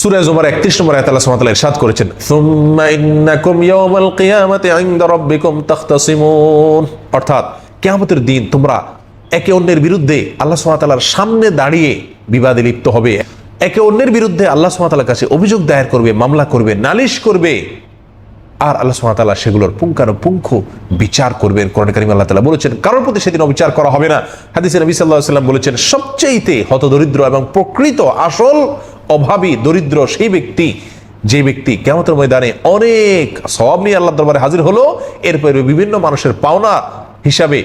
সূরা জুমার 31 নম্বর আয়াতে আল্লাহ ইরশাদ করেছেন, সুম্মা ইন্নাকুম ইয়াওমাল কিয়ামাতি ইনদা রাব্বিকুম তাখতাসিমুন। অর্থাৎ কিয়ামতের দিন তোমরা একে অন্যের বিরুদ্ধে আল্লাহ সুবহানাহু সামনে দাঁড়িয়ে বিবাদে লিপ্ত হবে। একে অন্যের বিরুদ্ধে আল্লাহ সুবহানাহু কাছে অভিযোগ দায়ের করবে, মামলা করবে, নালিশ করবে। আর আল্লাহ সুবহানাহু তাআলা সেগুলোর পুঙ্খানুপুঙ্খ বিচার করবেন কোরআন কারীম আল্লাহ তাআলা বলেছেন, কারোর প্রতি সেদিন অবিচার করা হবে না। হাদিসে নবী আলাইহি সাল্লাম বলেছেন, সবচেয়েতে হতদরিদ্র এবং প্রকৃত আসল অভাবী, দরিদ্র সেই ব্যক্তি, যে ব্যক্তি কেমতের ময়দানে অনেক সব নিয়ে আল্লাহ দরবারে হাজির হলো, এরপরে বিভিন্ন মানুষের পাওনা হিসাবে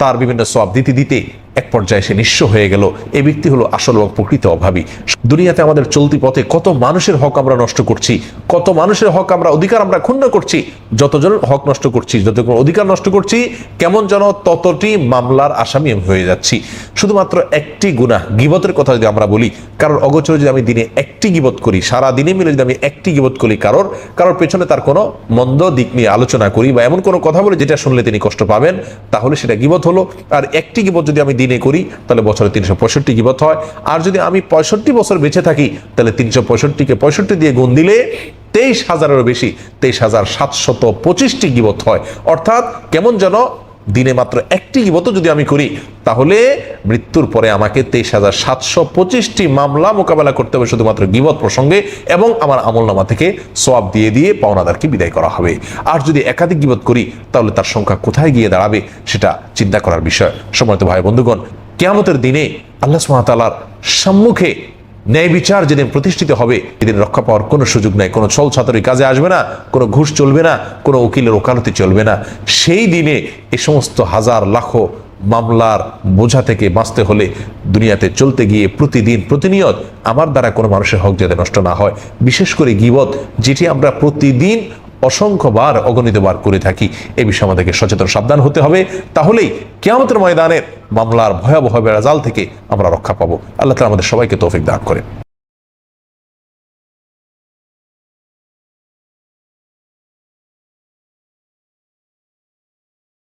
তার বিভিন্ন সব দিতে দিতে এক পর্যায়ে সে নিঃস্ব হয়ে গেল। এই ব্যক্তি হলো আসল এবং প্রকৃত অভাবী। দুনিয়াতে আমাদের চলতি পথে কত মানুষের হক আমরা নষ্ট করছি, কত মানুষের হক আমরা অধিকার আমরা ক্ষুণ্ণ করছি, যতজন হক নষ্ট করছি যত অধিকার নষ্ট করছি, কেমন যেন ততটি মামলার আসামি আমি হয়ে যাচ্ছি। শুধুমাত্র একটি গুণা গিবতের কথা যদি আমরা বলি, কারোর অগোচরে যদি আমি দিনে একটি গিবত করি, সারা দিনে মিলে যদি আমি একটি গিবত করি কারোর কারোর পেছনে তার কোনো মন্দ দিক নিয়ে আলোচনা করি বা এমন কোনো কথা বলে যেটা শুনলে তিনি কষ্ট পাবেন, তাহলে সেটা গিবত হলো। আর একটি গিবত যদি আমি দিনে করি, তাহলে বছরে তিনশো পঁয়ষট্টি কিবত হয়? আর যদি আমি পঁয়ষট্টি বছর বেঁচে থাকি, তাহলে তিনশো পঁয়ষট্টিকে পঁয়ষট্টি দিয়ে গুণ দিলে তেইশ হাজারেরও বেশি, তেইশ হাজার সাতশত পঁচিশটি গিবত হয়? অর্থাৎ কেমন যেন দিনে মাত্র একটি গিবত যদি আমি করি, তাহলে মৃত্যুর পরে আমাকে তেইশ হাজার সাতশো পঁচিশটি মামলা মোকাবেলা করতে হবে শুধুমাত্র গিবত প্রসঙ্গে এবং আমার আমলনামা থেকে সোয়াব দিয়ে দিয়ে পাওনাদারকে বিদায় করা হবে। আর যদি একাধিক গিবত করি, তাহলে তার সংখ্যা কোথায় গিয়ে দাঁড়াবে সেটা চিন্তা করার বিষয়। সময়ত ভাই বন্ধুগণ, কেয়ামতের দিনে আল্লাহ সুমাতালার সম্মুখে ন্যায় বিচার যেদিন প্রতিষ্ঠিত হবে, সেদিন রক্ষা পাওয়ার কোনো সুযোগ নাই। কোনো ছল ছাতরি কাজে আসবে না, কোনো ঘুষ চলবে না, কোনো উকিলের ওকালতি চলবে না। সেই দিনে এ সমস্ত হাজার, লাখো মামলার বোঝা থেকে বাঁচতে হলে দুনিয়াতে চলতে গিয়ে প্রতিদিন প্রতিনিয়ত আমার দ্বারা কোনো মানুষের হক যাতে নষ্ট না হয়। বিশেষ করে গিবত, যেটি আমরা প্রতিদিন অসংখ্যবার অগণিতবার করে থাকি। এ বিষয়ে আমাদেরকে সচেতন, সাবধান হতে হবে। তাহলেই কেয়ামতের ময়দানের মামলার ভয়াবহ বেড়াজাল থেকে আমরা রক্ষা পাবো। আল্লাহ তালা আমাদের সবাইকে তৌফিক দান করেন।